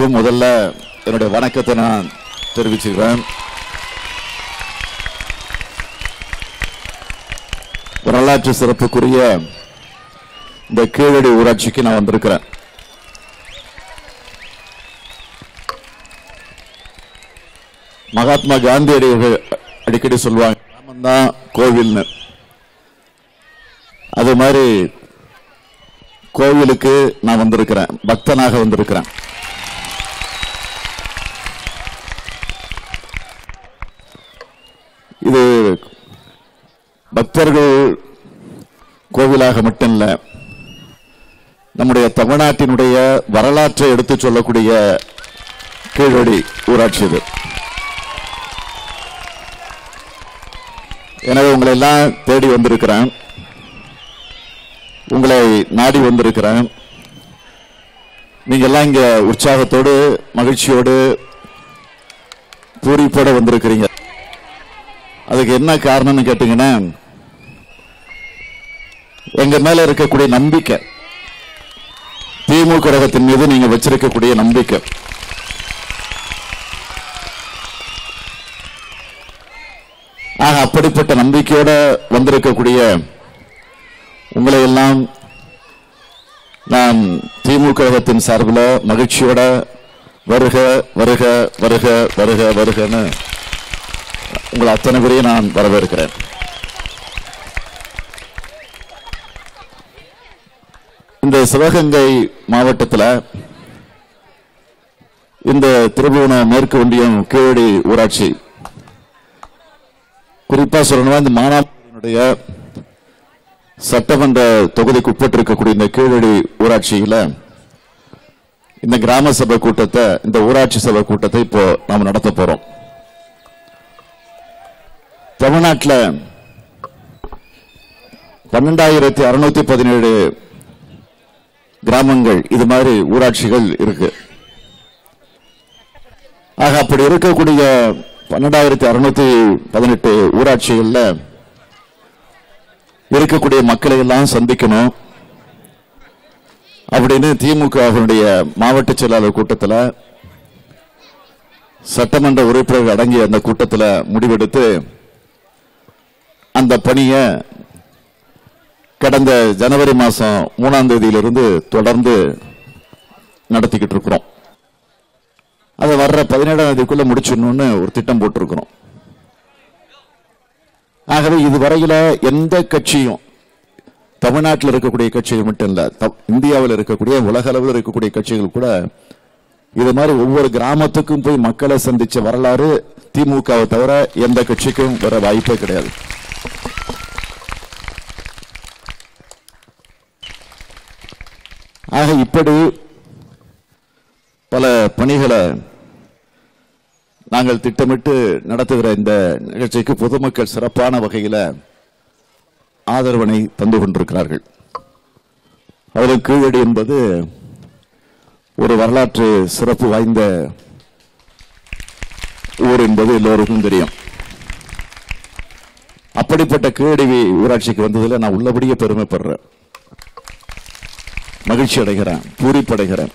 அனைவருக்கும் முதல்ல என்னுடைய வணக்கத்தை நான் தெரிவிச்சுக்கிறேன். வரலாற்று சிறப்புக்குரிய இந்த கீழடி ஊராட்சிக்கு நான் வந்திருக்கிறேன். மகாத்மா காந்தியடிகள் அடிக்கடி சொல்லுவாங்க கிராமம்தான் கோவில்னு. அது மாதிரி கோவிலுக்கு நான் வந்திருக்கிறேன் பக்தனாக வந்திருக்கிறேன். இது பக்தர்கள் கோவிலாக மட்டும் இல்லை நம்முடைய தமிழ்நாட்டினுடைய வரலாற்றை எடுத்துச் சொல்லக்கூடிய கீழடி ஊராட்சி இது. எனவே உங்களை எல்லாம் தேடி வந்திருக்கிறேன். உங்களை நாடி வந்திருக்கிறேன். நீங்க எல்லாம் இங்க உற்சாகத்தோடு மகிழ்ச்சியோடு பூரிப்போடு வந்திருக்கிறீங்க. அதுக்கு என்ன காரணம்னு கேட்டீங்கன்னா எங்க மேல இருக்கக்கூடிய நம்பிக்கை திமுக கழகத்தின் மீது நீங்க வச்சிருக்கக்கூடிய நம்பிக்கை. ஆக அப்படிப்பட்ட நம்பிக்கையோட வந்திருக்கக்கூடிய உங்களை எல்லாம் நான் திமுக கழகத்தின் சார்பில் மகிழ்ச்சியோட வருக வருக வருக வருக வருகன்னு உங்களை அத்தனை பேரையும் நான் வரவேற்கிறேன். இந்த சிவகங்கை மாவட்டத்தில் இந்த திருபுவனம் மேற்கு ஒன்றியம் கீழடி ஊராட்சி. குறிப்பா சொல்லணும்னா இந்த மானாமதுரையினுடைய சட்டமன்ற தொகுதிக்கு உட்பட்டிருக்கக்கூடிய இந்த கீழடி ஊராட்சியில் இந்த கிராம சபை கூட்டத்தை இந்த ஊராட்சி சபை கூட்டத்தை இப்போ நாம் நடத்த போறோம். தமிழ்நாட்டில் பன்னெண்டாயிரத்தி அறுநூத்தி பதினேழு கிராமங்கள் இது மாதிரி ஊராட்சிகள் இருக்கு. ஆக அப்படி இருக்கக்கூடிய பன்னெண்டாயிரத்தி அறுநூத்தி பதினெட்டு ஊராட்சிகளில் இருக்கக்கூடிய மக்களை எல்லாம் சந்திக்கணும். அப்படின்னு திமுக அவருடைய மாவட்ட செயலாளர் கூட்டத்தில் சட்டமன்ற உறுப்பினர்கள் அடங்கிய அந்த கூட்டத்தில் முடிவெடுத்து அந்த பணியை கடந்த ஜனவரி மாசம் மூணாம் தேதியிலிருந்து தொடர்ந்து நடத்திக்கிட்டு இருக்கிறோம். அதை வர்ற பதினேழாம் தேதிக்குள்ள முடிச்சிடணும்னு ஒரு திட்டம் போட்டிருக்கிறோம். ஆகவே இதுவரையில் எந்த கட்சியும் தமிழ்நாட்டில் இருக்கக்கூடிய கட்சிகள் மட்டும் இல்ல இந்தியாவில் இருக்கக்கூடிய உலக அளவில் இருக்கக்கூடிய கட்சிகள் கூட இது மாதிரி ஒவ்வொரு கிராமத்துக்கும் போய் மக்களை சந்திச்ச வரலாறு திமுகவை தவிர எந்த கட்சிக்கும் வர வாய்ப்பே கிடையாது. ஆக இப்படி பல பணிகளை நாங்கள் திட்டமிட்டு நடத்துகிற இந்த நிகழ்ச்சிக்கு பொதுமக்கள் சிறப்பான வகையில் ஆதரவனை தந்து கொண்டிருக்கிறார்கள். அதில் கீழடி என்பது ஒரு வரலாற்று சிறப்பு வாய்ந்த ஊர் என்பது எல்லோருக்கும் தெரியும். அப்படிப்பட்ட கீழடி ஊராட்சிக்கு வந்ததில் நான் உள்ளபடியே பெருமைப்படுறேன். மகிழ்ச்சி அடைகிறேன் பூரிப்படைகிறேன்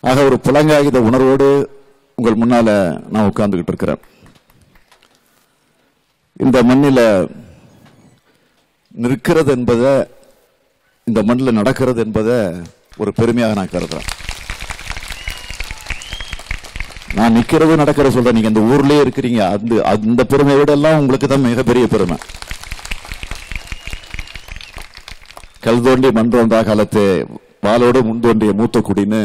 ஆக ஒரு புலங்காகித உணர்வோடு உங்கள் முன்னால நான் உட்கார்ந்துகிட்டு இருக்கிறேன். இந்த மண்ணில நிற்கிறது என்பதை இந்த மண்ணில் நடக்கிறது என்பதை ஒரு பெருமையாக நான் கருதுறேன். நான் நிற்கிறது நடக்கிற சொல்றேன். நீங்க இந்த ஊர்லயே இருக்கிறீங்க. அந்த அந்த பெருமையோட எல்லாம் உங்களுக்கு தான் மிகப்பெரிய பெருமை. கல் தோண்டி மண் காலத்து பாலோடு முன்தோண்டிய மூத்த குடின்னு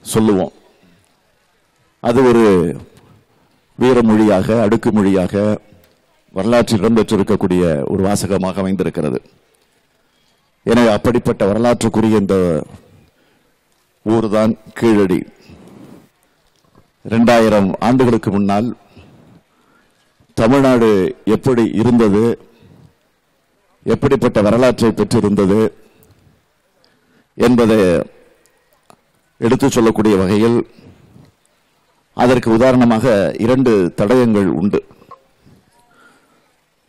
சொல்லுவோம். அது ஒரு வீரமொழியாக அடுக்கு மொழியாக வரலாற்றில் இடம்பெற்றிருக்கக்கூடிய ஒரு வாசகமாக அமைந்திருக்கிறது. எனவே அப்படிப்பட்ட வரலாற்றுக்குரிய இந்த ஊர்தான் கீழடி. ரெண்டாயிரம் ஆண்டுகளுக்கு முன்னால் தமிழ்நாடு எப்படி இருந்தது? எப்படிப்பட்ட வரலாற்றை பெற்றிருந்தது என்பதை எடுத்துச் சொல்லக்கூடிய வகையில் அதற்கு உதாரணமாக இரண்டு தடயங்கள் உண்டு.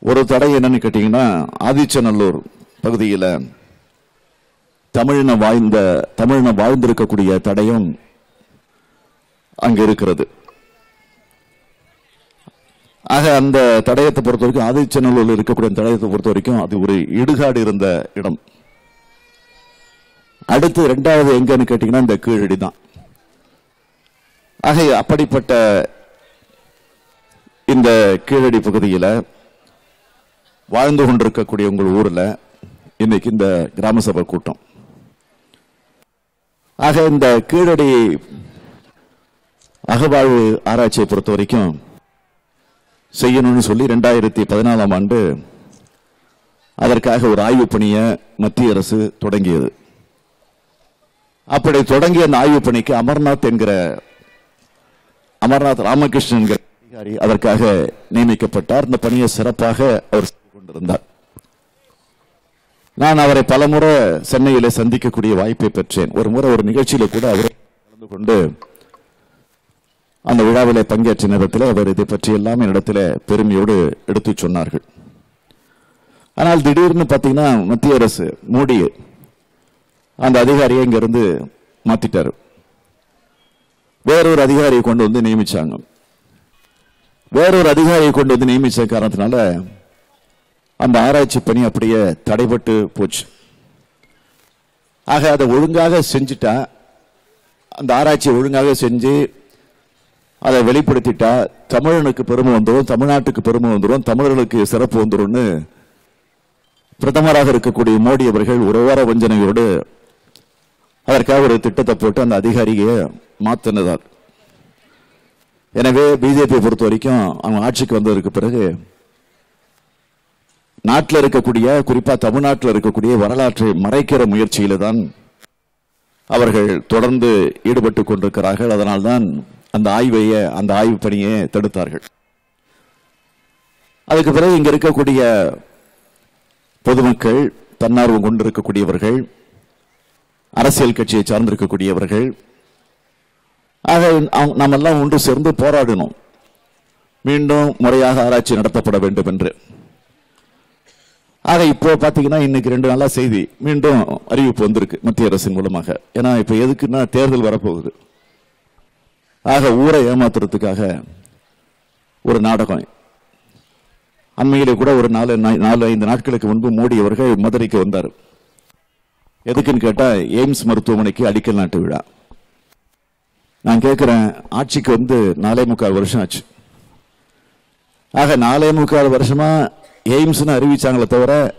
ஒரு தடை என்னன்னு கேட்டீங்கன்னா ஆதிச்சநல்லூர் பகுதியில் தமிழின வாய்ந்த தமிழின வாழ்ந்திருக்கக்கூடிய தடயம் அங்கு இருக்கிறது ஆக அந்த தடயத்தை பொறுத்த வரைக்கும் ஆதிச்சநல்லூரில் இருக்கக்கூடிய தடயத்தை பொறுத்த வரைக்கும் அது ஒரு இடுகாடு இருந்த இடம். அடுத்து ரெண்டாவது எங்கன்னு கேட்டீங்கன்னா இந்த கீழடி தான் ஆக அப்படிப்பட்ட இந்த கீழடி பகுதியில் வாழ்ந்து கொண்டிருக்கக்கூடிய உங்கள் ஊர்ல இன்னைக்கு இந்த கிராம சபை கூட்டம். ஆக இந்த கீழடி அகவாழ்வு ஆராய்ச்சியை பொறுத்த வரைக்கும் செய்யணும்னு சொல்லி ரெண்டாயிரத்தி பதினாலாம் ஆண்டு அதற்காக ஒரு ஆய்வு பணியை மத்திய அரசு தொடங்கியது. அப்படி தொடங்கிய அந்த ஆய்வு பணிக்கு அமர்நாத் என்கிற அமர்நாத் ராமகிருஷ்ணன் என்கிற அதிகாரி அதற்காக நியமிக்கப்பட்டார். இந்த பணியை சிறப்பாக அவர் செய்து கொண்டிருந்தார். நான் அவரை பலமுறை சென்னையில் சந்திக்கக்கூடிய வாய்ப்பை பெற்றேன். ஒரு முறை ஒரு நிகழ்ச்சியில் கூட அவர் கலந்து கொண்டு அந்த விழாவிலே பங்கேற்ற நேரத்தில் அவர் இதை பற்றி எல்லாம் என்னிடத்தில் பெருமையோடு எடுத்து சொன்னார்கள். ஆனால் திடீர்னு பார்த்தீங்கன்னா மத்திய அரசு மோடி அந்த அதிகாரியை இங்கிருந்து மாற்றிட்டார் வேறொரு அதிகாரியை கொண்டு வந்து நியமிச்சாங்க. வேறொரு அதிகாரியை கொண்டு வந்து நியமிச்ச காரணத்தினால அந்த ஆராய்ச்சி பணி அப்படியே தடைபட்டு போச்சு. ஆக அதை ஒழுங்காக செஞ்சுட்டா அந்த ஆராய்ச்சியை ஒழுங்காக செஞ்சு அதை வெளிப்படுத்திட்டா தமிழனுக்கு பெருமை வந்துடும் தமிழ்நாட்டுக்கு பெருமை வந்துடும் தமிழர்களுக்கு சிறப்பு வந்துடும்னு பிரதமராக இருக்கக்கூடிய மோடி அவர்கள் ஒரு வார வஞ்சனையோடு அதற்காக ஒரு திட்டத்தை போட்டு அந்த அதிகாரியை மாத்தினதார் எனவே பிஜேபியை பொறுத்த வரைக்கும் அவங்க ஆட்சிக்கு வந்ததற்கு பிறகு நாட்டில் இருக்கக்கூடிய குறிப்பா தமிழ்நாட்டில் இருக்கக்கூடிய வரலாற்றை மறைக்கிற முயற்சியில தான் அவர்கள் தொடர்ந்து ஈடுபட்டு கொண்டிருக்கிறார்கள். அதனால்தான் அந்த ஆய்வையே அந்த ஆய்வு பணியை தடுத்தார்கள். அதுக்கு பிறகு இங்க இருக்கக்கூடிய பொதுமக்கள் தன்னார்வம் கொண்டிருக்கக்கூடியவர்கள் அரசியல் கட்சியை சார்ந்திருக்கக்கூடியவர்கள் ஆக நாம் எல்லாம் ஒன்று சேர்ந்து போராடணும் மீண்டும் முறையாக ஆராய்ச்சி நடத்தப்பட வேண்டும் என்று ஆக இப்போ பாத்தீங்கன்னா இன்னைக்கு ரெண்டு நாளா செய்தி மீண்டும் அறிவிப்பு வந்திருக்கு மத்திய அரசின் மூலமாக. ஏன்னா இப்ப எதுக்குன்னா தேர்தல் வரப்போகுது. ஆக ஊரை ஏமாத்துறதுக்காக ஒரு நாடகம். அண்மையிலே கூட ஒரு நாலு நாலு ஐந்து நாட்களுக்கு முன்பு மோடி அவர்கள் மதுரைக்கு வந்தார். எதுக்குன்னு கேட்டா எய்ம்ஸ் மருத்துவமனைக்கு அடிக்கல் நாட்டு விழா. நான் கேட்கிறேன் ஆட்சிக்கு வந்து நாலே முக்கால் வருஷம் ஆச்சு. ஆக நாலே முக்கால் வருஷமா எய்ம்ஸ்னு அறிவிச்சாங்களே தவிர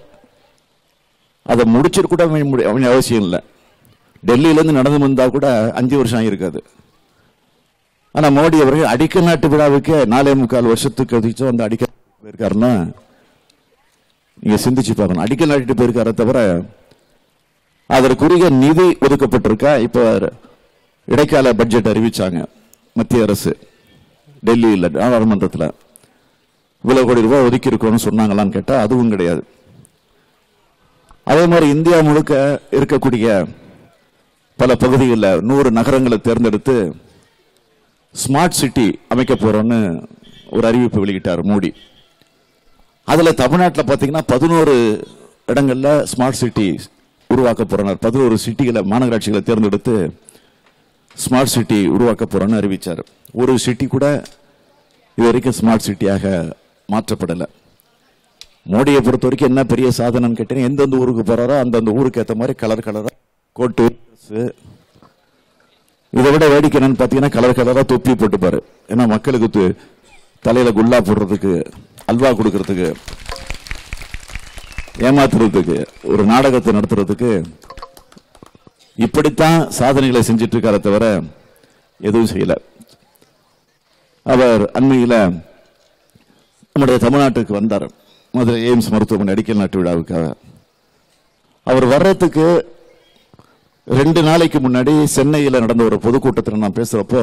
அதை முடிச்சிட்டு கூட அவன் அவன் அவசியம் இல்லை. டெல்லியிலேருந்து நடந்து வந்தால் கூட அஞ்சு வருஷம் ஆகியிருக்காது. ஆனா மோடி அவர்கள் அடிக்க நாட்டு விழாவுக்கு நாலே முக்கால் வருஷத்துக்கு கழிச்சு வந்து அடிக்க போயிருக்காருன்னா நீங்க சிந்திச்சு பார்க்கணும். அடிக்க நாட்டிட்டு போயிருக்கார தவிர அதற்குரிய நிதி ஒதுக்கப்பட்டிருக்கா? இப்ப இடைக்கால பட்ஜெட் அறிவிச்சாங்க மத்திய அரசு. டெல்லியில் நாடாளுமன்றத்தில். இவ்வளவு கோடி ரூபாய் ஒதுக்கி இருக்கோம்னு சொன்னாங்களான்னு கேட்டால் அதுவும் கிடையாது. அதே மாதிரி இந்தியா முழுக்க இருக்கக்கூடிய பல பகுதிகளில் நூறு நகரங்களை தேர்ந்தெடுத்து ஸ்மார்ட் சிட்டி அமைக்க போகிறோன்னு ஒரு அறிவிப்பு வெளியிட்டார் மோடி. அதில் தமிழ்நாட்டில் பார்த்தீங்கன்னா பதினோரு இடங்களில் ஸ்மார்ட் சிட்டி உருவாக்க போகிறனர் பதினோரு சிட்டிகளை மாநகராட்சிகளை தேர்ந்தெடுத்து ஸ்மார்ட் சிட்டி உருவாக்க போகிறோன்னு அறிவிச்சார். ஒரு சிட்டி கூட இது வரைக்கும் ஸ்மார்ட் சிட்டியாக மாற்றப்படலை. மோடியை பொறுத்த வரைக்கும் என்ன பெரிய சாதனைன்னு கேட்டீங்கன்னா எந்தெந்த ஊருக்கு போகிறாரோ அந்தந்த ஊருக்கு ஏற்ற மாதிரி கலர் கலராக கோட்டு ட்ரெஸ்ஸு இதை விட வேடிக்கை என்னன்னு பாத்தீங்கன்னா கலர் கலரா தொப்பி போட்டுப்பாரு. ஏன்னா மக்களுக்கு தலையில் தலையில குல்லா போடுறதுக்கு அல்வா கொடுக்கறதுக்கு ஏமாத்துறதுக்கு ஒரு நாடகத்தை நடத்துறதுக்கு இப்படித்தான் சாதனைகளை செஞ்சிட்டு இருக்காரே தவிர எதுவும் செய்யல. அவர் அண்மையில் நம்முடைய தமிழ்நாட்டுக்கு வந்தார். மதுரை எய்ம்ஸ் மருத்துவமனை அடிக்கல் நாட்டு விழாவுக்காக. அவர் வர்றதுக்கு ரெண்டு நாளைக்கு முன்னாடி சென்னையில் நடந்த ஒரு பொதுக்கூட்டத்தில் நான் பேசுகிறப்போ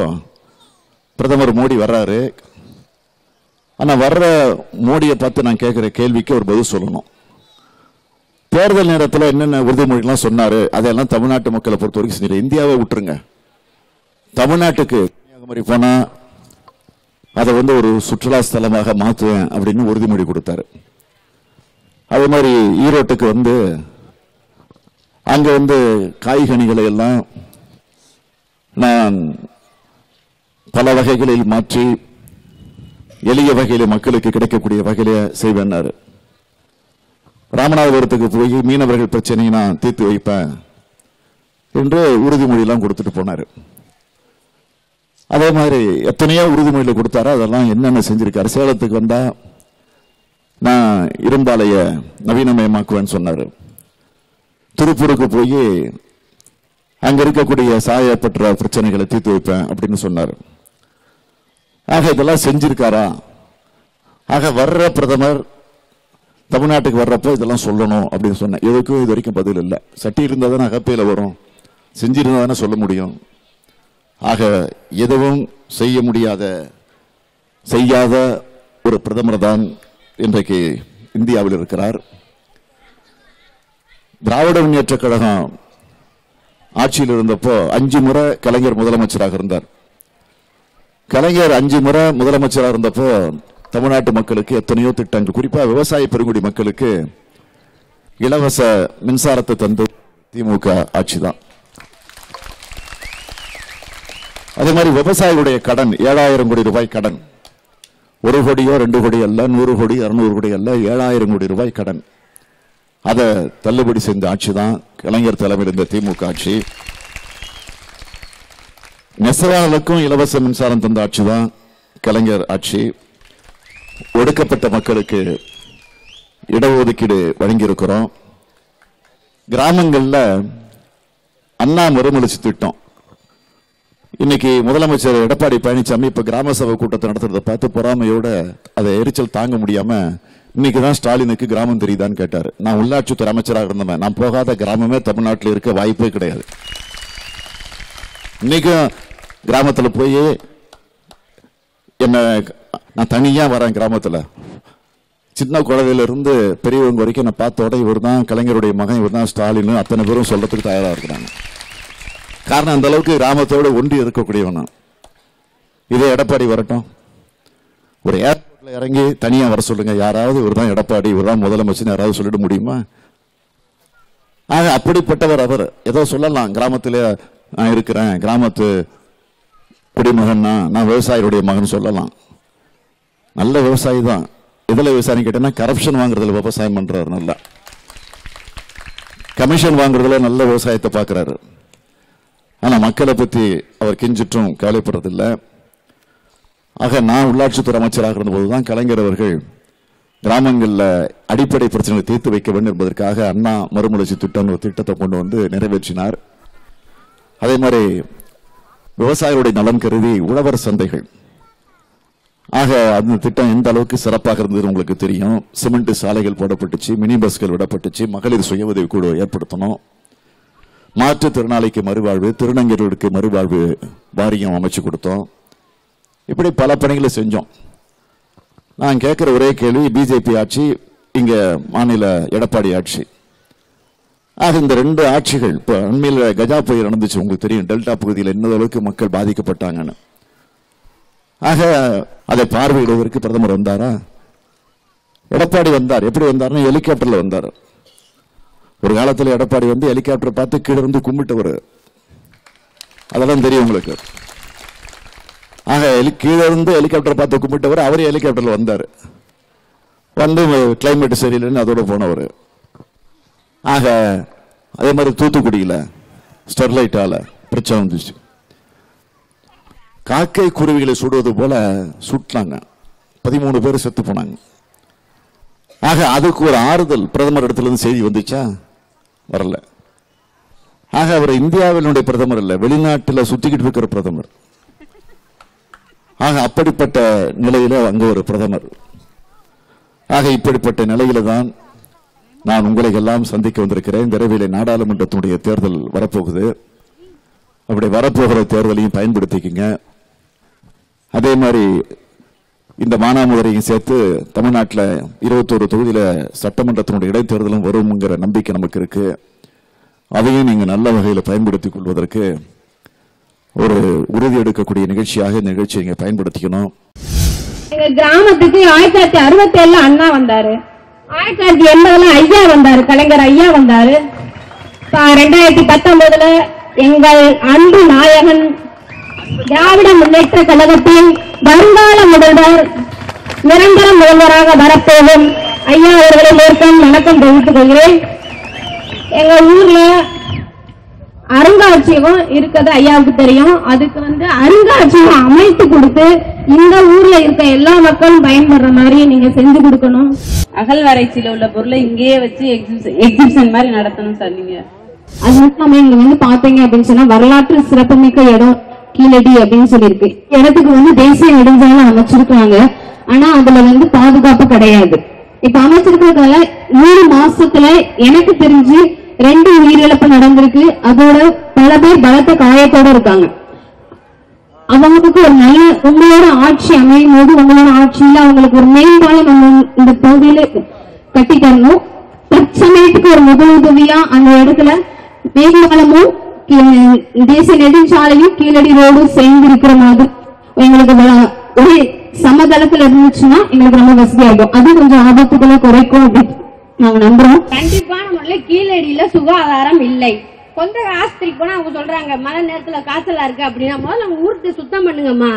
பிரதமர் மோடி வர்றாரு. ஆனால் வர்ற மோடியை பார்த்து நான் கேட்குற கேள்விக்கு ஒரு பதில் சொல்லணும். தேர்தல் நேரத்தில் என்னென்ன உறுதிமொழிலாம் சொன்னார் அதெல்லாம் தமிழ்நாட்டு மக்களை பொறுத்த வரைக்கும் செஞ்சிரு இந்தியாவை விட்டுருங்க. தமிழ்நாட்டுக்கு கன்னியாகுமரி போனால் அதை வந்து ஒரு சுற்றுலா ஸ்தலமாக மாற்றுவேன் அப்படின்னு உறுதிமொழி கொடுத்தாரு. அதே மாதிரி ஈரோட்டுக்கு வந்து அங்க வந்து காய்கனிகளை எல்லாம் நான் பல வகைகளில் மாற்றி எளிய வகையில் மக்களுக்கு கிடைக்கக்கூடிய வகையில செய்வேன்னாரு ராமநாதபுரத்துக்கு போய் மீனவர்கள் பிரச்சனையை நான் தீர்த்து வைப்பேன் என்று உறுதிமொழியெல்லாம் கொடுத்துட்டு போனார். அதே மாதிரி எத்தனையோ உறுதிமொழியில் கொடுத்தாரோ. அதெல்லாம் என்னென்ன செஞ்சிருக்காரு? சேலத்துக்கு வந்தா நான் இரும்பாலைய நவீனமயமாக்குவேன்னு சொன்னார். திருப்பூருக்கு போய் அங்க இருக்கக்கூடிய சாயப்பட்ட பிரச்சனைகளை தீர்த்து வைப்பேன் அப்படின்னு சொன்னார். ஆக இதெல்லாம் செஞ்சிருக்காரா? ஆக வர்ற பிரதமர் தமிழ்நாட்டுக்கு வர்றப்போ இதெல்லாம் சொல்லணும் அப்படின்னு சொன்னேன். எதுக்கும் இது வரைக்கும் பதில் இல்லை. சட்டி இருந்தால் தானே அகப்பையில் வரும். செஞ்சிருந்தா தானே சொல்ல முடியும். ஆக எதுவும் செய்ய முடியாத செய்யாத ஒரு பிரதமர் தான் இன்றைக்கு இந்தியாவில் இருக்கிறார். திராவிட முன்னேற்ற கழகம் ஆட்சியில் இருந்தப்போ அஞ்சு முறை கலைஞர் முதலமைச்சராக இருந்தார். கலைஞர் அஞ்சு முறை முதலமைச்சராக இருந்தப்போ தமிழ்நாட்டு மக்களுக்கு எத்தனையோ திட்டங்கள் குறிப்பாக விவசாய பெருங்குடி மக்களுக்கு இலவச மின்சாரத்தை தந்து திமுக ஆட்சி தான். அதே மாதிரி விவசாயிகளுடைய கடன் ஏழாயிரம் கோடி ரூபாய் கடன். ஒரு கோடியோ ரெண்டு கோடி அல்ல நூறு கோடி இரநூறு கோடி அல்ல ஏழாயிரம் கோடி ரூபாய் கடன். அதை தள்ளுபடி செய்த ஆட்சி தான் கலைஞர் தலைமையில் இருந்த திமுக ஆட்சி. நெசவாளர்களுக்கும் இலவச மின்சாரம் தந்த ஆட்சி தான் கலைஞர் ஆட்சி. ஒடுக்கப்பட்ட மக்களுக்கு இடஒதுக்கீடு வழங்கியிருக்கிறோம். கிராமங்களில் அண்ணா மறுமலர்ச்சி திட்டம். இன்னைக்கு முதலமைச்சர் எடப்பாடி பழனிசாமி இப்போ கிராம சபை கூட்டத்தை நடத்துறதை பார்த்து பொறாமையோட அதை எரிச்சல் தாங்க முடியாமல் இன்னைக்கு தான் ஸ்டாலினுக்கு கிராமம் தெரியுதான்னு கேட்டாரு. நான் உள்ளாட்சித்துறை அமைச்சராக இருந்தவன். நான் போகாத கிராமமே தமிழ்நாட்டில் இருக்க வாய்ப்பே கிடையாது. இன்னைக்கும் கிராமத்தில் போய் என்ன நான் தனியா வரேன் கிராமத்தில். சின்ன குழந்தையிலிருந்து பெரியவங்க வரைக்கும் நான் பார்த்த உடனே இவர் தான் கலைஞருடைய மகன் இவர் தான் ஸ்டாலின் அத்தனை பேரும் சொல்றதுக்கு தயாரா இருக்கிறாங்க. காரணம் அந்த அளவுக்கு கிராமத்தோட ஒன்றி இருக்கக்கூடியவன் இதே எடப்பாடி வரட்டும். ஒரு ஏர்போர்ட்ல இறங்கி தனியா வர சொல்லுங்க. யாராவது இவர் தான் எடப்பாடி இவர் தான் முதலமைச்சர் யாராவது சொல்லிட முடியுமா? ஆக அப்படிப்பட்டவர் அவர். ஏதோ சொல்லலாம். கிராமத்திலே நான் இருக்கிறேன். கிராமத்து குடிமகன் நான். நான் விவசாயியுடைய மகன் சொல்லலாம். நல்ல விவசாயி தான். எதில் விவசாயம் கேட்டேன்னா கரப்ஷன் வாங்குறதுல விவசாயம் பண்றாரு நல்லா. கமிஷன் வாங்குறதுல நல்ல விவசாயத்தை பார்க்குறாரு. ஆனால் மக்களை பற்றி அவர் கெஞ்சிட்டும் கவலைப்படுறதில்லை. ஆக நான் உள்ளாட்சித்துறை அமைச்சராக இருந்தபோது தான் கலைஞர் அவர்கள் கிராமங்களில் அடிப்படை பிரச்சனைகளை தீர்த்து வைக்க வேண்டும் என்பதற்காக அண்ணா மறுமலர்ச்சி திட்டம் ஒரு திட்டத்தை கொண்டு வந்து நிறைவேற்றினார். அதே மாதிரி விவசாயிகளுடைய நலன் கருதி உழவர் சந்தைகள். ஆக அந்த திட்டம் எந்த அளவுக்கு சிறப்பாக இருந்தது உங்களுக்கு தெரியும். சிமெண்ட் சாலைகள் போடப்பட்டுச்சு மினி பஸ்கள் விடப்பட்டுச்சு மகளிர் சுய உதவி குழு ஏற்படுத்தணும். மாற்றுத்திறனாளிக்கு மறுவாழ்வு திருநங்கைகளுக்கு மறுவாழ்வு வாரியம் அமைச்சு கொடுத்தோம். இப்படி பல பணிகளை செஞ்சோம். நான் கேட்குற ஒரே கேள்வி பிஜேபி ஆட்சி இங்கே மாநில எடப்பாடி ஆட்சி. ஆக இந்த ரெண்டு ஆட்சிகள் இப்போ அண்மையில் கஜா புயல் நடந்துச்சு உங்களுக்கு தெரியும் டெல்டா பகுதியில் என்ன அளவுக்கு மக்கள் பாதிக்கப்பட்டாங்கன்னு. ஆக அதை பார்வையிடுவதற்கு பிரதமர் வந்தாரா? எடப்பாடி வந்தார். எப்படி வந்தார்னா ஹெலிகாப்டரில் வந்தார். ஒரு காலத்தில் எடப்பாடி வந்து ஹெலிகாப்டர் பார்த்து கீழே இருந்து கும்பிட்டவர். அதெல்லாம் தெரியும் உங்களுக்கு. ஆக எலி கீழே இருந்து ஹெலிகாப்டர் பார்த்து கும்பிட்டவர் அவரே ஹெலிகாப்டர்ல வந்தார். வந்து கிளைமேட் சரியில்லைன்னு அதோட போனவர். ஆக அதே மாதிரி தூத்துக்குடியில் ஸ்டெர்லைட்டால் பிரச்சனை வந்துச்சு. காக்கை குருவிகளை சுடுவது போல சுட்டாங்க பதிமூணு பேர் செத்து போனாங்க. ஆக அதுக்கு ஒரு ஆறுதல் பிரதமர் இடத்துல இருந்து செய்தி வந்துச்சா? வரல. ஆக அவர் இந்தியாவினுடைய பிரதமர் இல்லை வெளிநாட்டில் சுற்றிக்கிட்டு இருக்கிற பிரதமர். ஆக அப்படிப்பட்ட நிலையில் அங்க ஒரு பிரதமர். ஆக இப்படிப்பட்ட நிலையில தான் நான் உங்களை எல்லாம் சந்திக்க வந்திருக்கிறேன். விரைவில் நாடாளுமன்றத்தினுடைய தேர்தல் வரப்போகுது. அப்படி வரப்போகிற தேர்தலையும் பயன்படுத்திக்கிங்க. அதே மாதிரி இந்த மானாமதுரையும் சேர்த்து தமிழ்நாட்டில் இருபத்தோரு தொகுதியில் சட்டமன்றத்தினுடைய இடைத்தேர்தலும் வரும்ங்கிற நம்பிக்கை நமக்கு இருக்கு. அதையும் நீங்கள் நல்ல வகையில் பயன்படுத்திக் கொள்வதற்கு ஒரு உறுதி எடுக்கக்கூடிய நிகழ்ச்சியாக இந்த நிகழ்ச்சியை நீங்க பயன்படுத்திக்கணும். எங்க கிராமத்துக்கு ஆயிரத்தி தொள்ளாயிரத்தி அறுபத்தி ஏழுல அண்ணா வந்தாரு. ஆயிரத்தி தொள்ளாயிரத்தி எண்பதுல ஐயா வந்தாரு கலைஞர் ஐயா வந்தாரு. ரெண்டாயிரத்தி பத்தொன்பதுல எங்கள் அன்பு நாயகன் திராவிட முன்னேற்ற கழகத்தின் வருங்கால முதல்வர் நிரந்தர முதல்வராக வரப்போகும் ஐயா அவர்களை மேற்கொண்டு வணக்கம் தெரிவித்துக் கொள்கிறேன். எங்க ஊர்ல அருங்காட்சியகம் இருக்கிறது ஐயாவுக்கு தெரியும். அதுக்கு வந்து அருங்காட்சியகம் அமைத்து கொடுத்து இந்த ஊர்ல இருக்க எல்லா மக்களும் பயன்படுற மாதிரி நீங்க செஞ்சு கொடுக்கணும். அகழ்வாராய்ச்சியில உள்ள பொருளை இங்கேயே வச்சு எக்ஸிபிஷன் மாதிரி நடத்தணும் சார் நீங்க அது மட்டும் இல்லாம இங்க வந்து பாத்தீங்க அப்படின்னு சொன்னா வரலாற்று சிறப்புமிக்க இடம் கீழடி அப்படின்னு சொல்லியிருக்கு. இடத்துக்கு வந்து தேசிய நெடுஞ்சாலை அமைச்சிருக்காங்க. ஆனா அதுல வந்து பாதுகாப்பு கிடையாது. இப்ப அமைச்சிருக்கிறதால நூறு மாசத்துல எனக்கு தெரிஞ்சு ரெண்டு உயிரிழப்பு நடந்திருக்கு. அதோட பல பேர் பலத்த காயத்தோட இருக்காங்க. அவங்களுக்கு ஒரு நல்ல உங்களோட ஆட்சி அமையும் போது உங்களோட ஆட்சியில அவங்களுக்கு ஒரு மேம்பாலம் நம்ம இந்த பகுதியில கட்டி தரணும். தற்சமயத்துக்கு ஒரு முதலுதவியா அந்த இடத்துல மேம்பாலமும் தேசிய நெடுஞ்சாலையும் கீழடி ரோடும் சேர்ந்து இருக்கிற மாதிரி எங்களுக்கு வ- ஒரே சமதளத்துல இருந்துச்சுன்னா எங்களுக்கு ரொம்ப வசதியாகும் அது கொஞ்சம் ஆபத்துக்களை குறைக்கும் அப்படின்னு. நாங்க நம்புறோம். கண்டிப்பான முறையில் கீழடியில சுகாதாரம் இல்லை. சொந்த ஆஸ்பத்திரிக்கு போனா அவங்க சொல்றாங்க மழை நேரத்துல காய்ச்சலா இருக்கு அப்படின்னா முதல்ல அவங்க ஊருக்கு சுத்தம் பண்ணுங்கம்மா.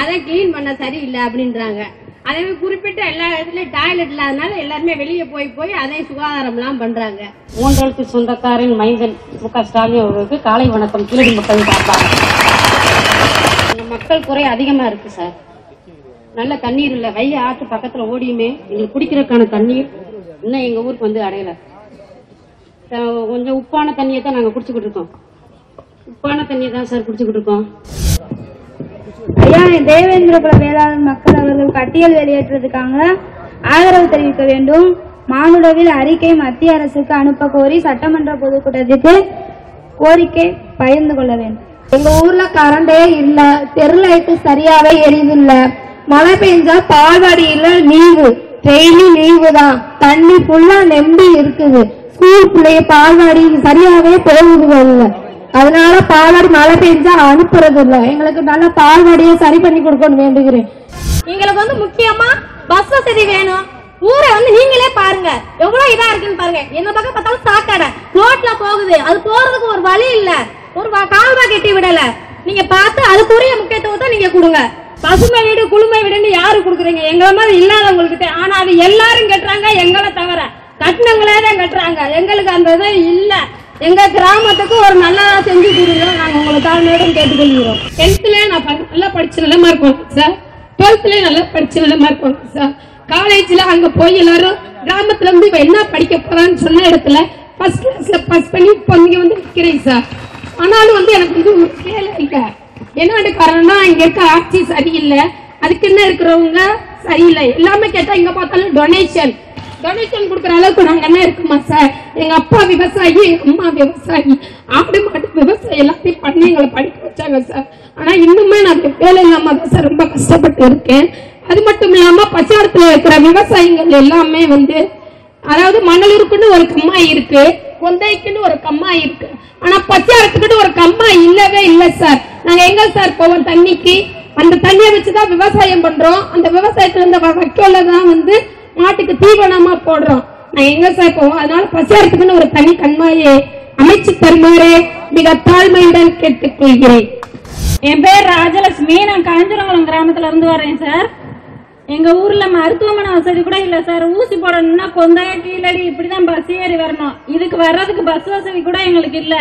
அதை கிளீன் பண்ண சரியில்லை அப்படின்றாங்க. அதே மாதிரி குறிப்பிட்ட எல்லா இடத்துலயும் டாய்லெட் இல்லாதனால எல்லாருமே வெளியே போய் போய் அதே சுகாதாரம் எல்லாம் பண்றாங்க. மூன்றெழுத்து சொந்தக்காரன் மைந்தன் மு க ஸ்டாலின் அவர்களுக்கு காலை வணக்கம். கீழடி மக்கள் இந்த மக்கள் குறை அதிகமா இருக்கு சார். நல்ல தண்ணீர் இல்ல. வைகை ஆற்று பக்கத்துல ஓடியுமே. எங்களுக்கு குடிக்கிறதுக்கான தண்ணீர். இன்னும் எங்க ஊருக்கு வந்து அடையல. கொஞ்சம் உப்பான தண்ணியை தான் நாங்க குடிச்சுக்கிட்டு இருக்கோம். உப்பான தண்ணியை தான் சார் குடிச்சுக்கிட்டு இருக்கோம். ஐயா தேவேந்திரகுல வேளாண் மக்கள் அவர்கள் பட்டியல் வெளியேற்றதுக்காக ஆதரவு தெரிவிக்க வேண்டும். மானுடவில் அறிக்கை மத்திய அரசுக்கு அனுப்ப கோரி சட்டமன்ற பொதுக்கூட்டத்திற்கு கோரிக்கை பகிர்ந்து கொள்ள வேண்டும். எங்க ஊர்ல கரண்டே இல்ல. தெரு லைட்டு சரியாவே எரியுதில்ல மழை பெஞ்சா பால்வாடியில லீவு டெய்லி லீவு தான். தண்ணி ஃபுல்லா நெம்பி இருக்குது. ஸ்கூல் பிள்ளைய பால்வாடி சரியாவே போகுது அதனால பால்வாடி மழை பெஞ்சா அனுப்புறது இல்ல எங்களுக்கு நல்ல பால்வாடியை சரி பண்ணி கொடுக்கணும் வேண்டுகிறேன். எங்களுக்கு வந்து முக்கியமா பஸ் வசதி வேணும். ஊரை வந்து நீங்களே பாருங்க. எவ்வளவு இதா இருக்குன்னு பாருங்க. எந்த பக்கம் பார்த்தாலும் சாக்கடை. ரோட்ல போகுது. அது போறதுக்கு ஒரு வழி இல்ல. ஒரு கால்வா கட்டி விடல. நீங்க பார்த்து அதுக்குரிய முக்கியத்துவத்தை நீங்க கொடுங்க. பசுமை வீடு குளுமை வீடுன்னு யாரு கொடுக்குறீங்க? எங்களை மாதிரி இல்லாதவங்களுக்கு ஆனா அது எல்லாரும் கட்டுறாங்க எங்களை தவிர. கட்டினங்களே தான் கட்டுறாங்க. எங்களுக்கு அந்த இது இல்ல. எங்க கிராமத்துக்கு ஒரு நல்லதா செஞ்சு கொடுங்க. நாங்க உங்களை தாழ்மையோடும் கேட்டுக்கொள்கிறோம். டென்த்ல நான் ப- நல்லா படிச்சு நல்ல மார்க் வாங்க சார் டுவெல்த்ல நல்லா படிச்சு நல்ல மார்க் வாங்க சார் காலேஜ்ல அங்க போய் எல்லாரும் கிராமத்துல இருந்து இவ என்ன படிக்க போறான்னு சொன்ன இடத்துல ஃபர்ஸ்ட் கிளாஸ்ல பாஸ் பண்ணி இப்போ இங்க வந்து நிக்கிறேன் சார் ஆனாலும் வந்து எனக்கு வந்து ஒரு கேள்வி இல்லை. என்னோட காரணம்னா இங்க இருக்க ஆட்சி சரியில்லை. அதுக்கு என்ன இருக்கிறவங்க சரியில்லை. எல்லாமே கேட்டா இங்க பார்த்தாலும் டொனேஷன் டொனேஷன் கொடுக்குற அளவுக்கு நாங்க என்ன இருக்குமா சார் எங்க அப்பா விவசாயி எங்க அம்மா விவசாயி. ஆடு மாடு விவசாயம் எல்லாத்தையும் பண்ணி எங்களை படிக்க வச்சாங்க சார் ஆனா இன்னுமே நான் வேலை இல்லாம தான் சார் ரொம்ப கஷ்டப்பட்டு இருக்கேன். அது மட்டும் இல்லாம பச்சாரத்துல இருக்கிற விவசாயிகள் எல்லாமே வந்து அதாவது மணலூருக்குன்னு ஒரு கம்மாய் இருக்கு. கொந்தைக்குன்னு ஒரு கம்மா இருக்கு. ஆனா பச்சாரத்துக்கிட்ட ஒரு கம்மா இல்லவே இல்லை சார். நாங்க எங்க சார் போவோம் தண்ணிக்கு? அந்த தண்ணியை வச்சுதான் விவசாயம் பண்றோம். அந்த விவசாயத்துல இருந்த வைக்கோல தான் வந்து மாட்டுக்கு தீவனமா போடுறோம். நான் எங்க சார் போவோம்? அதனால பசியாரத்துக்குன்னு ஒரு தனி கண்மாயை அமைச்சு தருமாறு மிக தாழ்மையுடன் கேட்டுக்கொள்கிறேன். என் பேர் ராஜலட்சுமி. நான் காஞ்சிரங்குளம் கிராமத்துல இருந்து வரேன் சார். எங்க ஊர்ல மருத்துவமனை வசதி கூட இல்ல சார். ஊசி போடணும்னா கொந்தா கீழடி இப்படிதான் பஸ் ஏறி வரணும். இதுக்கு வர்றதுக்கு பஸ் வசதி கூட எங்களுக்கு இல்ல.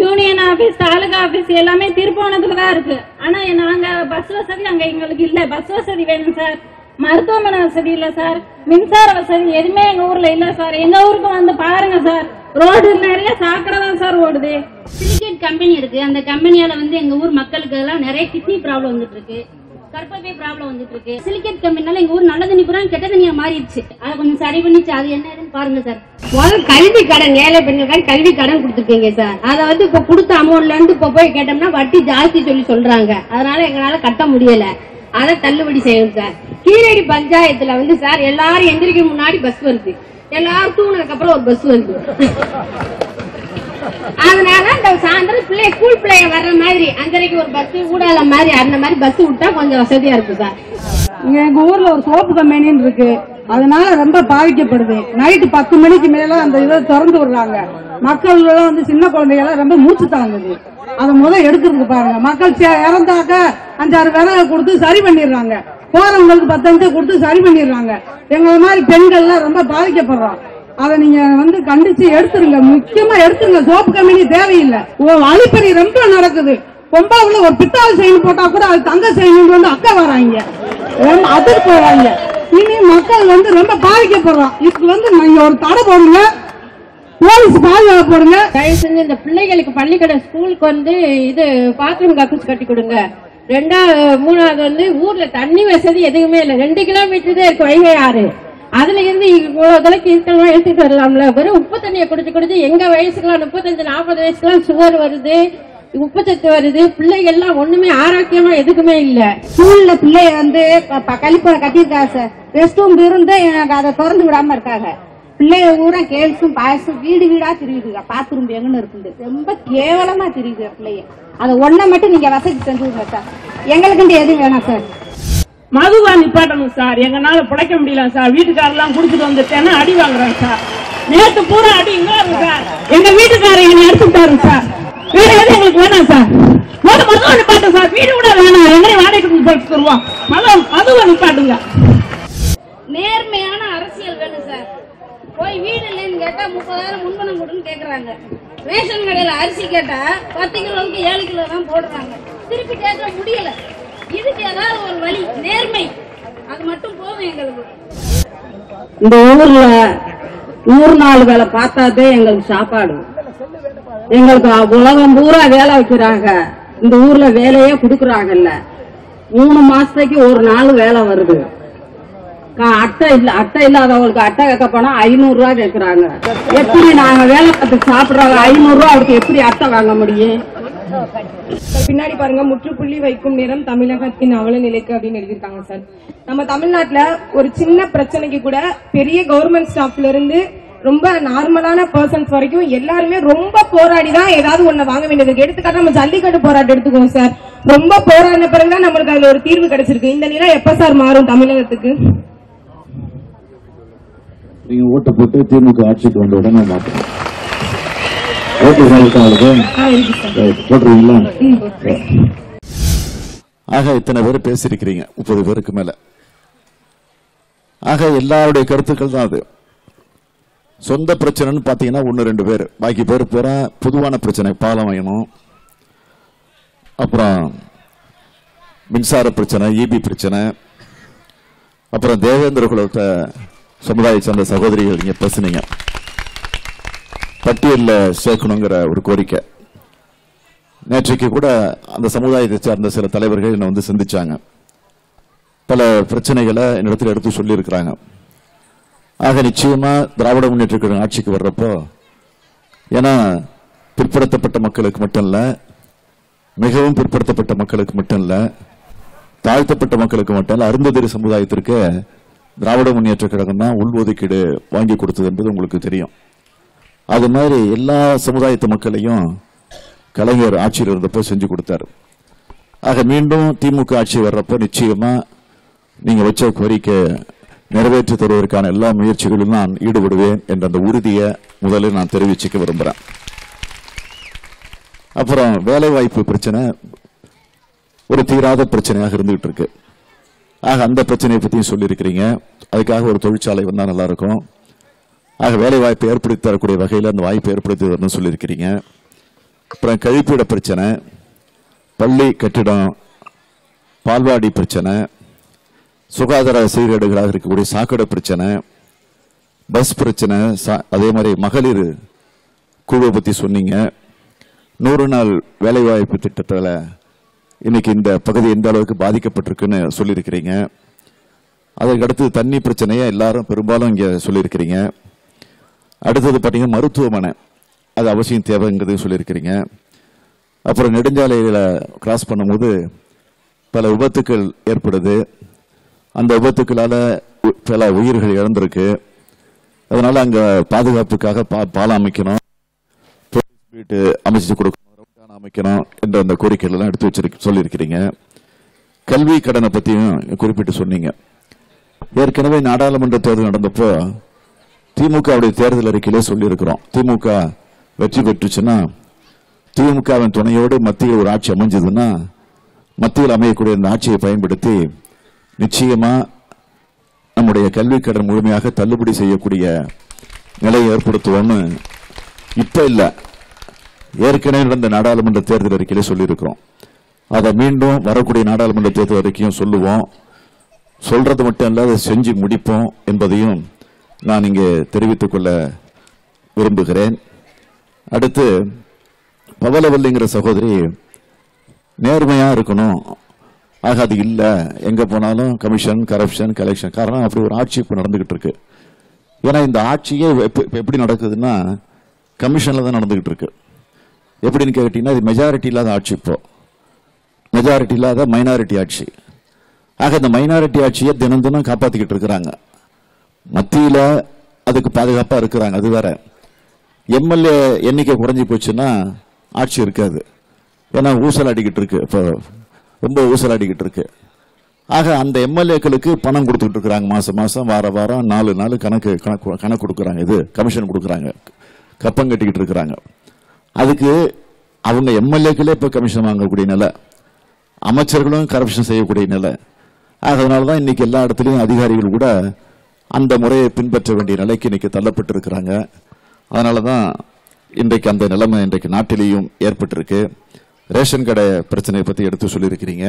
யூனியன் ஆபீஸ் தாலுகா ஆபீஸ் எல்லாமே திருப்போணத்துல தான் இருக்கு. ஆனா நாங்க பஸ் வசதி அங்க எங்களுக்கு இல்ல. பஸ் வசதி வேணும் சார். மருத்துவமனை வசதி இல்ல சார். மின்சார வசதி எதுவுமே எங்க ஊர்ல இல்ல சார். எங்க ஊருக்கு வந்து பாருங்க சார். ரோடு நிறைய சாக்கடை தான் சார் ஓடுது. சிலிகேட் கம்பெனி இருக்கு. அந்த கம்பெனியால வந்து எங்க ஊர் மக்களுக்கு எல்லாம் நிறைய கிட்னி ப்ராப்ளம் வந்துட்டு இருக்கு. கர்ப்பப்பை ப்ராப்ளம் வந்துட்டு இருக்கு சிலிகேட் கம்பெனினால எங்க ஊர் நல்ல தண்ணி பூரா கெட்ட தண்ணியா மாறிடுச்சு. அதை கொஞ்சம் சரி பண்ணிச்சு. அது என்ன ஏதுன்னு பாருங்க சார். முதல்ல கல்வி கடன் ஏழை பெண்களுக்கு கல்வி கடன் கொடுத்துருக்கீங்க சார். அதை வந்து இப்ப கொடுத்த அமௌண்ட்ல இருந்து இப்ப போய் கேட்டோம்னா வட்டி ஜாஸ்தி சொல்லி சொல்றாங்க. அதனால எங்களால கட்ட முடியல. அதை தள்ளுபடி செய்யணும் சார். கீழடி பஞ்சாயத்துல வந்து சார் எல்லாரும் எந்திரிக்க முன்னாடி பஸ் வருது. எல்லாரும் தூங்கினதுக்கு அப்புறம் ஒரு பஸ் வருது. அதனால இந்த சாயந்தரம் பிள்ளை ஸ்கூல் பிள்ளைய வர்ற மாதிரி அஞ்சரைக்கு ஒரு பஸ் ஊடால மாதிரி அந்த மாதிரி பஸ் விட்டா கொஞ்சம் வசதியா இருக்கு சார். இங்க எங்க ஊர்ல ஒரு சோப்பு கம்பெனின்னு இருக்கு. அதனால ரொம்ப பாதிக்கப்படுது. நைட்டு பத்து மணிக்கு மேல அந்த இதை திறந்து விடுறாங்க. மக்கள் எல்லாம் வந்து சின்ன குழந்தைகள்லாம் ரொம்ப மூச்சு தாங்குது. அதை முதல் எடுக்கிறதுக்கு பாருங்க. மக்கள் சே- இறந்தாக்க அஞ்சாறு விறகு கொடுத்து சரி பண்ணிடுறாங்க. போறவங்களுக்கு பத்தஞ்சு கொடுத்து சரி பண்ணிடுறாங்க. எங்களை மாதிரி பெண்கள்லாம் ரொம்ப பாதிக்கப்படுறோம். அதை நீங்க வந்து கண்டிச்சு எடுத்துருங்க. முக்கியமா எடுத்துருங்க. சோப்பு கம்பெனி தேவையில்லை. ஓ, அழிப்பறி ரொம்ப நடக்குது. பொம்பாவுல ஒரு பித்தாள் செயின் போட்டா கூட அது தங்க செயின் வந்து அக்கா வராங்க. அதுக்கு போறாங்க. இனி மக்கள் வந்து ரொம்ப பாதிக்கப்படுறோம். இதுக்கு வந்து நீங்க ஒரு தடை போடுங்க. போலீஸ் பாதுகாப்பு போடுங்க. தயவு செஞ்சு இந்த பிள்ளைகளுக்கு பள்ளிக்கடை ஸ்கூலுக்கு வந்து இது பாத்ரூம் கக்கூஸ் கட்டி கொடுங்க. ரெண்டாவது மூணாவது வந்து ஊர்ல தண்ணி வசதி எதுவுமே இல்லை. ரெண்டு கிலோமீட்டர் தான் இருக்கு வைகை ஆறு. அதுல இருந்து இவ்வளவு தொலைக்கு இருக்கலாம் எடுத்துட்டு வரலாம்ல. வெறும் உப்பு தண்ணியை குடிச்சு குடிச்சு எங்க வயசுலாம் முப்பத்தஞ்சு நாற்பது வயசுக்குலாம் சுகர் வருது உப்புச்சத்து வருது பிள்ளைகள்லாம் ஒண்ணுமே ஆரோக்கியமா எதுக்குமே இல்ல. ஸ்கூல்ல பிள்ளைய வந்து ப- கழிப்பறை கட்டியிருக்காங்க சார். ரெஸ்ட் ரூம் இருந்து எனக்கு அதை திறந்து விடாம இருக்காங்க. பிள்ளைய ஊரா கேள்ஸும் பாயசும் வீடு வீடா திரியுதுங்க பாத்ரூம் எங்கன்னு இருக்குது. ரொம்ப கேவலமா தெரியுது பிள்ளைய. அதை ஒன்ன மட்டும் நீங்க வசதி செஞ்சு விடுங்க சார். எங்களுக்குண்டு எதுவும் வேணாம் சார். மதுதான் நிப்பாட்டணும் சார். எங்கனால பிழைக்க முடியல சார். வீட்டுக்காரெல்லாம் குடிச்சிட்டு வந்துட்டேன்னா அடி வாங்குறேன் சார். நேற்று பூரா அடி இங்க சார். எங்க வீட்டுக்காரர் என்னை எடுத்துட்டாரு சார். வீடு எதுவும் எங்களுக்கு வேணாம் சார். மது மதுவா நிப்பாட்டும் சார். வீடு கூட வேணாம். எங்களையும் வாடகைக்கு போட்டு தருவோம். மது மதுவை நிப்பாட்டுங்க. நேர்மையான அரசியல் வேணும் சார். போய் வீடு இல்லைன்னு கேட்டா முப்பதாயிரம் முன்பணம் கொடுன்னு கேக்குறாங்க. ரேஷன் கடையில அரிசி கேட்டா பத்து கிலோவுக்கு ஏழு கிலோ தான் போடுறாங்க. திருப்பி கேட்க முடியல. இதுக்கு ஏதாவது ஒரு வழி நேர்மை. அது மட்டும் போதும் எங்களுக்கு. இந்த ஊர்ல நூறு நாள் வேலை பார்த்தாதே எங்களுக்கு சாப்பாடு. எங்களுக்கு உலகம் பூரா வேலை வைக்கிறாங்க. இந்த ஊர்ல வேலையே குடுக்கறாங்கல்ல. மூணு மாசத்துக்கு ஒரு நாள் வேலை வருது. அட்டை இல்ல அட்டை இல்லாதவங்களுக்கு அட்டை கேட்க போனா ஐநூறு ரூபா கேக்குறாங்க. எப்படி நாங்க வேலை பார்த்து சாப்பிடுறாங்க ஐநூறு ரூபா அவருக்கு எப்படி அட்டை வாங்க முடியும்? பின்னாடி பாருங்க முற்றுப்புள்ளி வைக்கும் நேரம் தமிழகத்தின் அவல நிலைக்கு அப்படின்னு எழுதியிருக்காங்க சார். நம்ம தமிழ்நாட்டுல ஒரு சின்ன பிரச்சனைக்கு கூட பெரிய கவர்மெண்ட் ஸ்டாஃப்ல இருந்து ரொம்ப நார்மலான பர்சன்ஸ் வரைக்கும் எல்லாருமே ரொம்ப போராடி தான் ஏதாவது ஒண்ணு வாங்க வேண்டியது. இருக்கு. எடுத்துக்காட்டு நம்ம ஜல்லிக்கட்டு போராட்டம் எடுத்துக்கோங்க சார். ரொம்ப போராடின பிறகுதான் நம்மளுக்கு அதுல ஒரு தீர்வு கிடைச்சிருக்கு. இந்த நிலை எப்ப சார் மாறும் தமிழகத்துக்கு? நீங்க ஓட்டு போட்டு திமுக ஆட்சிக்கு வந்த உடனே மாற்றணும் ஓட்டு இருக்கா உங்களுக்கு போட்டுருவீங்களா ஆக இத்தனை பேர் பேசியிருக்கிறீங்க. முப்பது பேருக்கு மேல. ஆக எல்லாருடைய கருத்துக்கள் தான் அது. சொந்த பிரச்சனைன்னு பாத்தீங்கன்னா ஒன்னு ரெண்டு பேர். பாக்கி பேர் பூரா பொதுவான பிரச்சனை. பாலம் வேணும் அப்புறம் மின்சார பிரச்சனை ஈபி பிரச்சனை. அப்புறம் தேவேந்திர குலத்தை சமுதாய சார்ந்த சகோதரிகள் நீங்க பேசுனீங்க. பட்டியலில் சேர்க்கணுங்கிற ஒரு கோரிக்கை. நேற்றைக்கு கூட அந்த சமுதாயத்தை சார்ந்த சில தலைவர்கள் என்னை வந்து சந்திச்சாங்க. பல பிரச்சனைகளை என்னிடத்தில் எடுத்து சொல்லியிருக்கிறாங்க. ஆக நிச்சயமாக திராவிட முன்னேற்ற கழகம் ஆட்சிக்கு வர்றப்போ ஏன்னா பிற்படுத்தப்பட்ட மக்களுக்கு மட்டும் இல்லை மிகவும் பிற்படுத்தப்பட்ட மக்களுக்கு மட்டும் இல்லை தாழ்த்தப்பட்ட மக்களுக்கு மட்டும் இல்லை அருந்ததிரி சமுதாயத்திற்கு திராவிட முன்னேற்ற கழகம் தான் உள்ஒதுக்கீடு வாங்கி கொடுத்தது என்பது உங்களுக்கு தெரியும். அது மாதிரி எல்லா சமுதாயத்து மக்களையும் கலைஞர் ஆட்சியில் இருந்தப்போ செஞ்சு கொடுத்தாரு. ஆக மீண்டும் திமுக ஆட்சி வர்றப்போ நிச்சயமா நீங்க வச்ச கோரிக்கை நிறைவேற்றி தருவதற்கான எல்லா முயற்சிகளிலும் நான் ஈடுபடுவேன் என்ற அந்த உறுதியை முதலில் நான் தெரிவிச்சுக்க விரும்புகிறேன் அப்புறம் வேலைவாய்ப்பு பிரச்சனை ஒரு தீராத பிரச்சனையாக இருந்துகிட்டு இருக்கு. ஆக அந்த பிரச்சனையை பத்தியும் சொல்லியிருக்கிறீங்க. அதுக்காக ஒரு தொழிற்சாலை வந்தால் நல்லா இருக்கும். ஆக வேலை வாய்ப்பை ஏற்படுத்தி தரக்கூடிய வகையில் அந்த வாய்ப்பை ஏற்படுத்தி தரணும்னு சொல்லியிருக்கிறீங்க. அப்புறம் கழிப்பிட பிரச்சனை பள்ளி கட்டிடம் பால்வாடி பிரச்சனை சுகாதார சீர்கேடுகளாக இருக்கக்கூடிய சாக்கடை பிரச்சனை பஸ் பிரச்சனை சா- அதே மாதிரி மகளிர் குழுவை பற்றி சொன்னீங்க. நூறு நாள் வேலைவாய்ப்பு திட்டத்தில் இன்னைக்கு இந்த பகுதி எந்த அளவுக்கு பாதிக்கப்பட்டிருக்குன்னு சொல்லியிருக்கிறீங்க. அதற்கடுத்து தண்ணி பிரச்சனையை எல்லாரும் பெரும்பாலும் இங்கே சொல்லியிருக்கிறீங்க. அடுத்தது பார்த்தீங்கன்னா மருத்துவமனை. அது அவசியம் தேவைங்கிறதையும் சொல்லியிருக்கிறீங்க. அப்புறம் நெடுஞ்சாலையில் கிராஸ் பண்ணும்போது பல விபத்துக்கள் ஏற்படுது. அந்த விபத்துக்களால் பல உயிர்கள் இழந்திருக்கு. அதனால அங்கே பாதுகாப்புக்காக பா- பாலம் அமைக்கணும். வீட்டு அமைச்சு கொடுக்கணும். ரவுண்டான அமைக்கணும் என்ற அந்த கோரிக்கைகள் எல்லாம் எடுத்து வச்சிருக்க சொல்லியிருக்கிறீங்க. கல்வி கடனை பற்றியும் குறிப்பிட்டு சொன்னீங்க. ஏற்கனவே நாடாளுமன்ற தேர்தல் நடந்தப்போ திமுகவுடைய தேர்தல் அறிக்கையிலே சொல்லியிருக்கிறோம். திமுக வெற்றி பெற்றுச்சுன்னா திமுகவின் துணையோடு மத்தியில் ஒரு ஆட்சி அமைஞ்சதுன்னா மத்தியில் அமையக்கூடிய இந்த ஆட்சியை பயன்படுத்தி நிச்சயமா நம்முடைய கல்வி கடன் முழுமையாக தள்ளுபடி செய்யக்கூடிய நிலையை ஏற்படுத்துவோம்னு இப்ப இல்ல. ஏற்கனவே நடந்த நாடாளுமன்ற தேர்தல் அறிக்கையிலே சொல்லியிருக்கிறோம். அதை மீண்டும் வரக்கூடிய நாடாளுமன்ற தேர்தல் அறிக்கையும் சொல்லுவோம். சொல்றது மட்டும் இல்ல அதை செஞ்சு முடிப்போம் என்பதையும் நான் இங்கே தெரிவித்துக் கொள்ள விரும்புகிறேன். அடுத்து பவலவல்லிங்கிற சகோதரி நேர்மையா இருக்கணும். ஆக அது இல்லை. எங்க போனாலும் கமிஷன் கரப்ஷன் கலெக்ஷன் காரணம் அப்படி ஒரு ஆட்சி இப்போ நடந்துகிட்டு இருக்கு. ஏன்னா இந்த ஆட்சியே எப்படி நடக்குதுன்னா கமிஷன்ல தான் நடந்துகிட்டு இருக்கு. எப்படின்னு கேட்டீங்கன்னா இது மெஜாரிட்டி இல்லாத ஆட்சி இப்போ. மெஜாரிட்டி இல்லாத மைனாரிட்டி ஆட்சி. ஆக இந்த மைனாரிட்டி ஆட்சியை தினம் தினம் காப்பாத்திக்கிட்டு இருக்கிறாங்க. மத்தியில அதுக்கு பாதுகாப்பா இருக்கிறாங்க. அது வேற. எம்எல்ஏ எண்ணிக்கை குறைஞ்சி போச்சுன்னா ஆட்சி இருக்காது. ஏன்னா ஊசல் அடிக்கிட்டு இருக்கு. இப்போ ரொம்ப ஊசல் அடிக்கிட்டு இருக்கு. ஆக அந்த எம்எல்ஏக்களுக்கு பணம் கொடுத்துட்டு இருக்கிறாங்க. மாசம் மாசம் வார வாரம் நாலு நாள் கணக்கு கணக்கு கணக்கு கொடுக்குறாங்க. இது கமிஷன் கொடுக்குறாங்க. கப்பம் கட்டிக்கிட்டு இருக்கிறாங்க. அதுக்கு அவங்க எம்எல்ஏக்களே இப்போ கமிஷன் வாங்கக்கூடிய நிலை. அமைச்சர்களும் கரப்ஷன் செய்யக்கூடிய நிலை. அதனால தான் இன்னைக்கு எல்லா இடத்துலையும் அதிகாரிகள் கூட அந்த முறையை பின்பற்ற வேண்டிய நிலைக்கு இன்னைக்கு தள்ளப்பட்டிருக்கிறாங்க. அதனால தான் இன்றைக்கு அந்த நிலைமை இன்றைக்கு நாட்டிலேயும் ஏற்பட்டிருக்கு. ரேஷன் கடை பிரச்சனையை பற்றி எடுத்து சொல்லியிருக்கிறீங்க.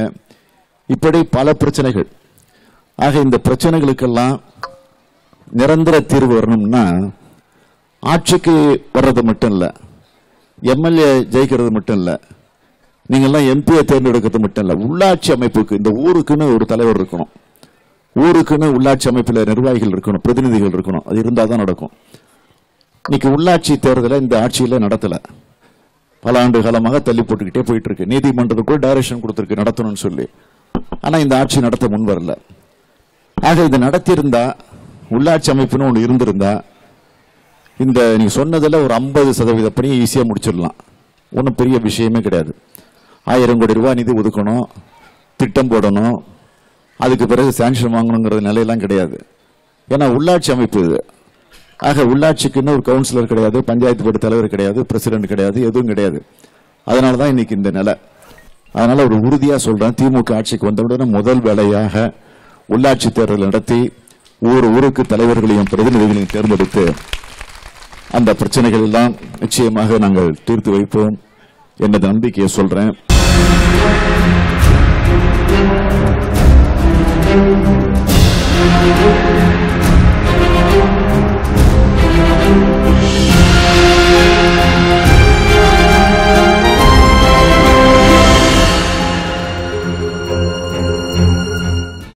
இப்படி பல பிரச்சனைகள். ஆக இந்த பிரச்சனைகளுக்கெல்லாம் நிரந்தர தீர்வு வரணும்னா ஆட்சிக்கு வர்றது மட்டும் இல்லை எம்எல்ஏ ஜெயிக்கிறது மட்டும் இல்லை நீங்கள்லாம் எம்பியை தேர்ந்தெடுக்கிறது மட்டும் இல்லை உள்ளாட்சி அமைப்புக்கு இந்த ஊருக்குன்னு ஒரு தலைவர் இருக்கணும். ஊருக்குன்னு உள்ளாட்சி அமைப்பில் நிர்வாகிகள் இருக்கணும் பிரதிநிதிகள் இருக்கணும். அது இருந்தால் தான் நடக்கும். இன்னைக்கு உள்ளாட்சி தேர்தலை இந்த ஆட்சியில் நடத்தலை. பல ஆண்டு காலமாக தள்ளி போட்டுக்கிட்டே போயிட்டு இருக்கு நீதிமன்றத்துக்குள் டைரக்ஷன் கொடுத்துருக்கு நடத்தணும்னு சொல்லி. ஆனால் இந்த ஆட்சி நடத்த முன் வரல. ஆக இது நடத்தியிருந்தா உள்ளாட்சி அமைப்புன்னு ஒன்று இருந்திருந்தா இந்த நீங்க சொன்னதில் ஒரு ஐம்பது சதவீத பணியை ஈஸியாக முடிச்சிடலாம். ஒன்றும் பெரிய விஷயமே கிடையாது. ஆயிரம் கோடி ரூபாய் நிதி ஒதுக்கணும் திட்டம் போடணும் அதுக்கு பிறகு சாங்ஷன் வாங்கணுங்கிற நிலையெல்லாம் கிடையாது. ஏன்னா உள்ளாட்சி அமைப்பு இது. ஆக உள்ளாட்சிக்குன்னு ஒரு கவுன்சிலர் கிடையாது பஞ்சாயத்து போர்டு தலைவர் கிடையாது பிரசிடென்ட் கிடையாது எதுவும் கிடையாது. அதனால தான் இன்னைக்கு இந்த நிலை. அதனால ஒரு உறுதியாக சொல்றேன் திமுக ஆட்சிக்கு வந்தவுடனே முதல் வேலையாக உள்ளாட்சி தேர்தல் நடத்தி ஒவ்வொரு ஊருக்கு தலைவர்களையும் பிரதிநிதிகளையும் தேர்ந்தெடுத்து அந்த பிரச்சனைகள் எல்லாம் நிச்சயமாக நாங்கள் தீர்த்து வைப்போம். என்ற நம்பிக்கையை சொல்றேன். Thank you.